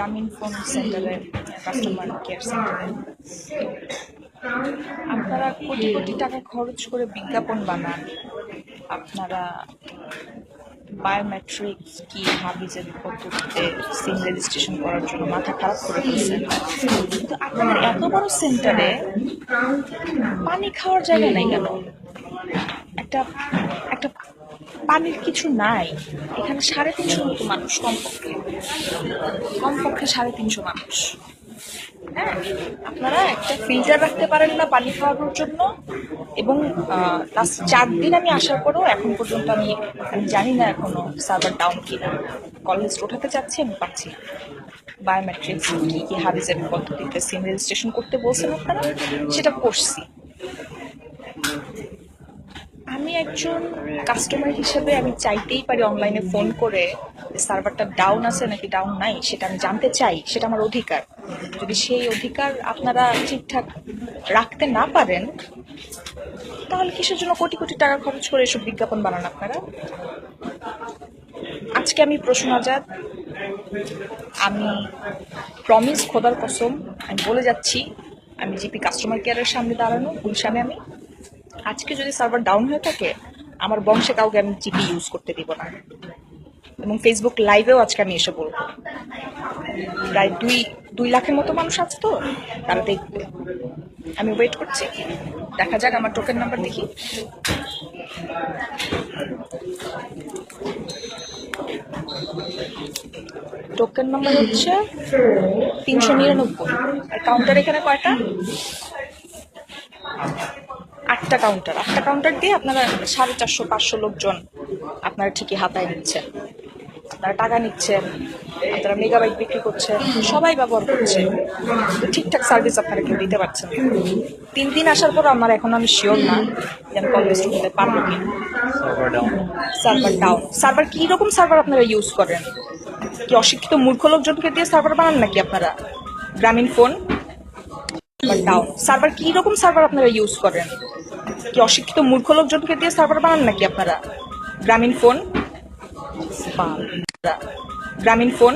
গ্রামীণ ফোন সেন্টারে customer care সেন্টারে আপনারা কোটি কোটি টাকা খরচ করে বিজ্ঞাপন বানান। আপনারা বায়োমেট্রিক্স কি হাবিজের পদ্ধতিতে সিম রেজিস্ট্রেশন করার জন্য মাথা খারাপ করে ফেলছেন। কিন্তু আপনাদের এত বড় সেন্টারে পানি খাওয়ার জায়গা নাই কেন? একটা একটা পানির কিছু নাই। এখানে সাড়ে তিনশো মতো মানুষ, কমপক্ষে। কমপক্ষে সাড়ে তিনশো মানুষ। হ্যাঁ আপনারা একটা ফিল্টার রাখতে পারেন না পানি খাওয়ানোর জন্য। এবং লাস্ট চার দিন আমি আসার পরেও এখন পর্যন্ত আমি আমি জানি না এখনও সার্ভার ডাউন কিনা। কলেজ ওঠাতে চাচ্ছি, আমি পাচ্ছি না। বায়োমেট্রিক্স কি কি হাবিজের পদ্ধতিতে সিম রেজিস্ট্রেশন করতে বলছেন আপনারা? সেটা করছি আমি একজন কাস্টমার হিসেবে আমি চাইতেই পারি অনলাইনে ফোন করে সার্ভারটা ডাউন আছে নাকি ডাউন নাই, সেটা আমি জানতে চাই, সেটা আমার অধিকার। যদি সেই অধিকার আপনারা ঠিকঠাক রাখতে না পারেন, তাহলে কিসের জন্য কোটি কোটি টাকা খরচ করে এসব বিজ্ঞাপন বানান আপনারা? আজকে আমি প্রশ্ন আজাদ। আমি প্রমিস খোদার কসম, আমি বলে যাচ্ছি, আমি জিপি কাস্টমার কেয়ারের সামনে দাঁড়ানো, গুলশানে আমি। আজকে যদি সার্ভার ডাউন হয়ে থাকে, আমার বংশে কাউকে আমি জিপি ইউজ করতে দিব না। এবং ফেসবুক লাইভেও আজকে আমি এসে বলব। প্রায় দুই দুই লাখের মতো মানুষ আছে তো, তারা দেখবে। আমি ওয়েট করছি। দেখা যাক, আমার টোকেন নাম্বার দেখি। টোকেন নাম্বার হচ্ছে তিনশো নিরানব্বই। আর কাউন্টার এখানে কয়টা? আটটা কাউন্টার আটটা কাউন্টার দিয়ে আপনারা সাড়ে চারশো পাঁচশো লোকজন আপনারা ঠিকই হাতায় নিচ্ছেন। আপনারা টাকা নিচ্ছেন আপনারা মেগাবাইট বিক্রি করছেন সবাই ব্যবহার করছে। ঠিকঠাক সার্ভিস আপনারা কেউ দিতে পারছেন তিন দিন আসার পর আমার এখন আমি শিওর না যে আমি কলেজ ঢুকতে পারব কি সার্ভার ডাউন সার্ভার কী রকম সার্ভার আপনারা ইউজ করেন? কি অশিক্ষিত মূর্খ লোকজনকে দিয়ে সার্ভার বানান নাকি আপনারা? গ্রামীণ ফোন সার্ভার ডাউন সার্ভার কি রকম সার্ভার আপনারা ইউজ করেন? কি অশিক্ষিত মূর্খ লোকজনকে দিয়ে সার্ভার বানান নাকি আপনারা গ্রামীণ ফোন। গ্রামীণ ফোন।